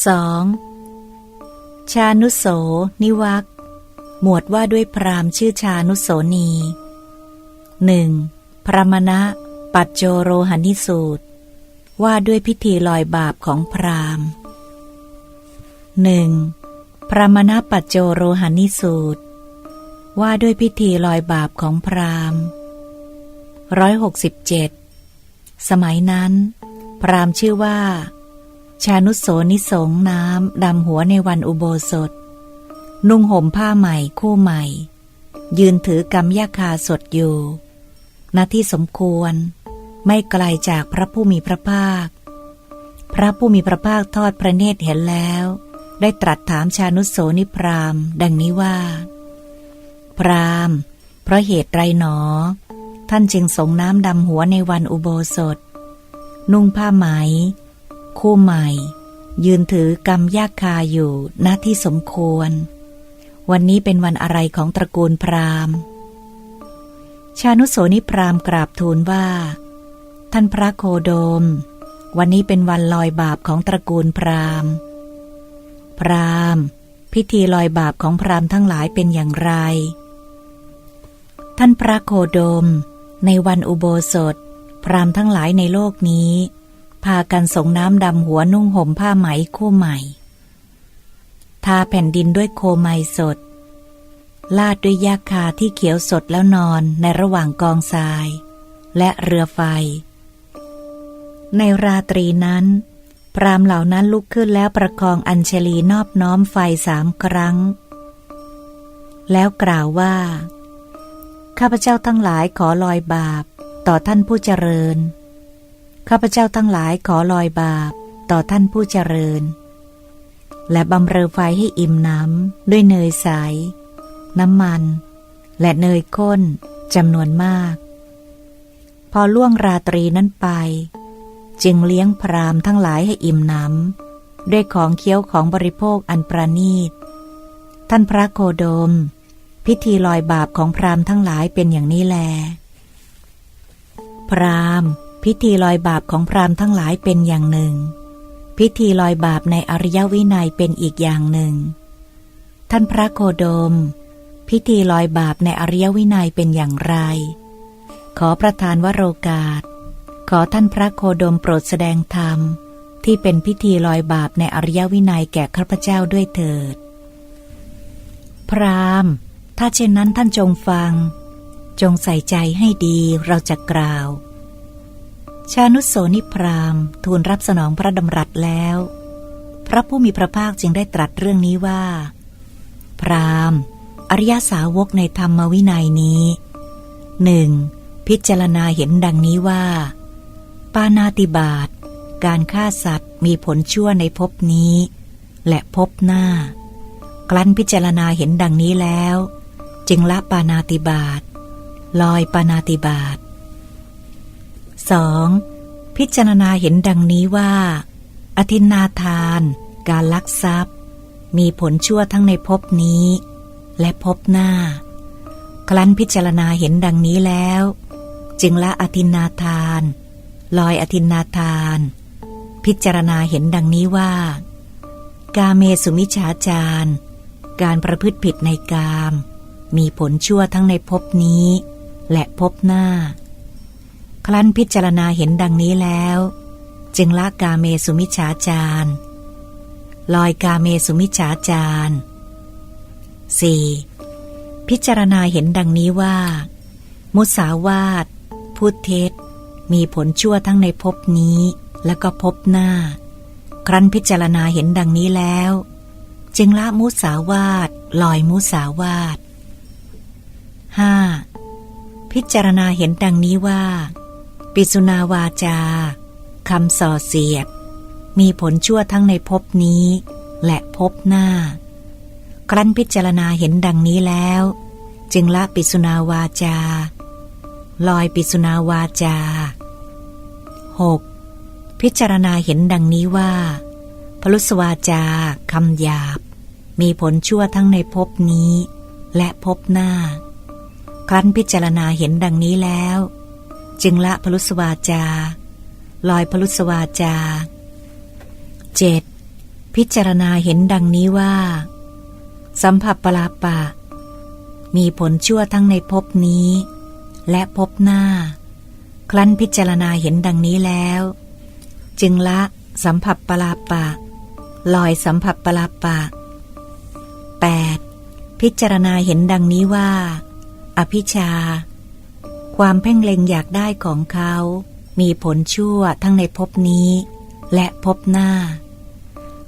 2. ชานุโสนิวักหมวดว่าด้วยพราหม์ชื่อชานุโสนี 1. พระมณะ ปัจโจโรหณิสูตร ว่าด้วยพิธีลอยบาปของพราหมณ์หนึ่งพระมณะปัจโจโรหณิสูตร ว่าด้วยพิธีลอยบาปของพราหมณ์ร้อยหกสิบเจ็ดสมัยนั้น พราหมณ์ชื่อว่า ชานุโสนิสงน้ำดำหัวในวันอุโบสถ นุ่งห่มผ้าใหม่คู่ใหม่ ยืนถือกำยาคาสดอยู่ณที่สมควร ไม่ไกลจากพระผู้มีพระภาค พระผู้มีพระภาคทอดพระเนตรเห็นแล้ว ได้ตรัสถามชานุโสนิพรามดังนี้ว่า พรามเพราะเหตุไรหนอ ท่านจึงสงน้ำดำหัวในวันอุโบสถ นุ่งผ้าไหม คู่ใหม่ ยืนถือกำยากคาอยู่ณที่สมควร วันนี้เป็นวันอะไรของตระกูลพราหมณ์ ชานุโสนิพรามกราบทูลว่า ท่านพระโคโดม วันนี้เป็นวันลอยบาปของตระกูลพราหมณ์ พราหมณ์ พิธีลอยบาปของพราหมณ์ทั้งหลายเป็นอย่างไร ท่านพระโคโดม ในวันอุโบสถ พราหมณ์ทั้งหลายในโลกนี้ พากันสงน้ำดำหัวนุ่งห่มผ้าไหมคู่ใหม่ ทาแผ่นดินด้วยโคไมสด ลาดด้วยยาคาที่เขียวสดแล้วนอนในระหว่างกองทราย และเรือไฟ ในราตรีนั้น พรามเหล่านั้นลุกขึ้นแล้วประคองอัญเชลีนอบน้อมไฟสามครั้ง แล้วกล่าวว่า ข้าพเจ้าทั้งหลายขอลอยบาปต่อท่านผู้เจริญ ข้าพเจ้าทั้งหลายขอลอยบาปต่อท่านผู้เจริญ และบำเรอไฟให้อิ่มน้ำด้วยเนยใส น้ำมัน และเนยข้นจำนวนมาก พอล่วงราตรีนั้นไป จึงเลี้ยงพรามทั้งหลายให้อิ่มน้ำด้วยของเคี้ยวของบริโภคอันประณีต ท่านพระโคโดม พิธีลอยบาปของพรามทั้งหลายเป็นอย่างนี้แล พราม พิธีลอยบาปของพรามทั้งหลายเป็นอย่างหนึ่ง พิธีลอยบาปในอริยวินัยเป็นอีกอย่างหนึ่ง ท่านพระโคโดม พิธีลอยบาปในอริยวินัยเป็นอย่างไร ขอประทานวโรกาส ขอท่านพระโคโดมโปรดแสดงธรรม ที่เป็นพิธีลอยบาปในอริยวินัยแก่ข้าพเจ้าด้วยเถิด พรามถ้าเช่นนั้นท่านจงฟัง จงใส่ใจให้ดีเราจะกล่าว ชานุโสนิพรามทูลรับสนองพระดำรัสแล้ว พระผู้มีพระภาคจึงได้ตรัสเรื่องนี้ว่า พรามอริยสาวกในธรรมวินัยนี้หนึ่งพิจารณาเห็นดังนี้ว่า ปานาติบาตการฆ่าสัตว์มีผลชั่วในภพนี้ และภพหน้า ครั้นพิจารณาเห็นดังนี้แล้ว จึงละปานาติบาตลอยปานาติบาต 2. พิจารณาเห็นดังนี้ว่า อธินนาทาน การลักทรัพย์ มีผลชั่วทั้งในภพนี้ และภพหน้า ครั้นพิจารณาเห็นดังนี้แล้ว จึงละอธินนาทาน ลอยอธินนาทาน พิจารณาเห็นดังนี้ว่า กาเมสุมิชาจารการประพฤติผิดในกาม มีผลชั่วทั้งในภพนี้ และภพหน้า ครั้นพิจารณาเห็นดังนี้แล้ว จึงละกาเมสุมิชฌาจารลอยกาเมสุมิชฌาจาร 4. พิจารณาเห็นดังนี้ว่า มุสาวาทพูดเท็จ มีผลชั่วทั้งในภพนี้และก็ภพหน้า ครั้นพิจารณาเห็นดังนี้แล้ว จึงละมุสาวาทลอยมุสาวาท 5. พิจารณาเห็นดังนี้ว่า ปิสุนาวาจาคำส่อเสียด มีผลชั่วทั้งในภพนี้ และภพหน้า ครั้นพิจารณาเห็นดังนี้แล้ว จึงละปิสุนาวาจา ลอยปิสุนาวาจา 6. พิจารณาเห็นดังนี้ว่า พลุสวาจาคำหยาบ มีผลชั่วทั้งในภพนี้ และภพหน้า ครั้นพิจารณาเห็นดังนี้แล้ว จึงละพลุสวาจา ลอยพลุสวาจา 7. พิจารณาเห็นดังนี้ว่า สัมผัสปลาปะ มีผลชั่วทั้งในภพนี้ และภพหน้า ครั้นพิจารณาเห็นดังนี้แล้ว จึงละสัมผัสปลาปะ ลอยสัมผัสปลาปะ 8. พิจารณาเห็นดังนี้ว่า อภิชา ความเพ่งเล็งอยากได้ของเขา มีผลชั่วทั้งในภพนี้ และภพหน้า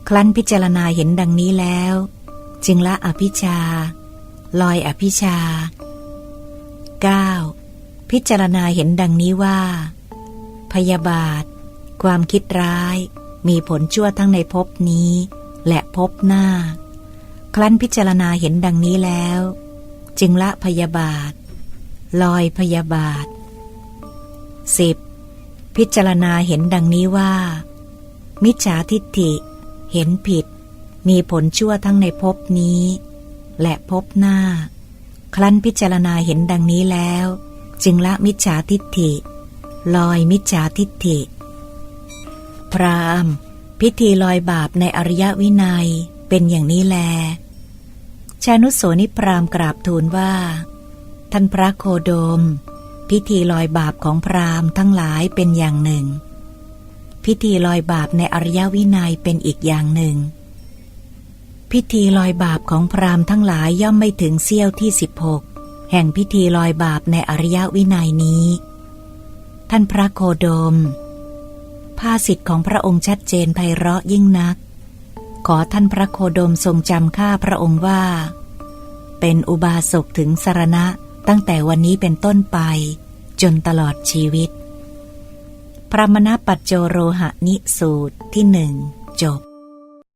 ครั้นพิจารณาเห็นดังนี้แล้ว จึงละอภิชา ลอยอภิชา 9. พิจารณาเห็นดังนี้ว่า พยาบาท ความคิดร้าย มีผลชั่วทั้งในภพนี้ และภพหน้า ครั้นพิจารณาเห็นดังนี้แล้ว จึงละพยาบาท ลอยพยาบาท 10. พิจารณาเห็นดังนี้ว่า มิจฉาทิฏฐิ เห็นผิด มีผลชั่วทั้งในภพนี้ และภพหน้า ครั้นพิจารณาเห็นดังนี้แล้ว จึงละมิจฉาทิฏฐิ ลอยมิจฉาทิฏฐิ พรามพิธีลอยบาปในอริยวินัยเป็นอย่างนี้แล ชานุโสนิพรามกราบทูลว่า ท่านพระโคโดม พิธีลอยบาปของพราหมณ์ทั้งหลายเป็นอย่างหนึ่ง พิธีลอยบาปในอริยวินัยเป็นอีกอย่างหนึ่ง พิธีลอยบาปของพราหมณ์ทั้งหลายย่อมไม่ถึงเสี้ยวที่16แห่งพิธีลอยบาปในอริยวินัยนี้ ท่านพระโคโดมภาสิทธิ์ของพระองค์ชัดเจนไพเราะยิ่งนัก ขอท่านพระโคโดมทรงจำข้าพระองค์ว่า เป็นอุบาสกถึงสารณะ ตั้งแต่วันนี้เป็นต้นไป จนตลอดชีวิต พระมณปัจโจโรหะนิสูตรที่หนึ่งจบ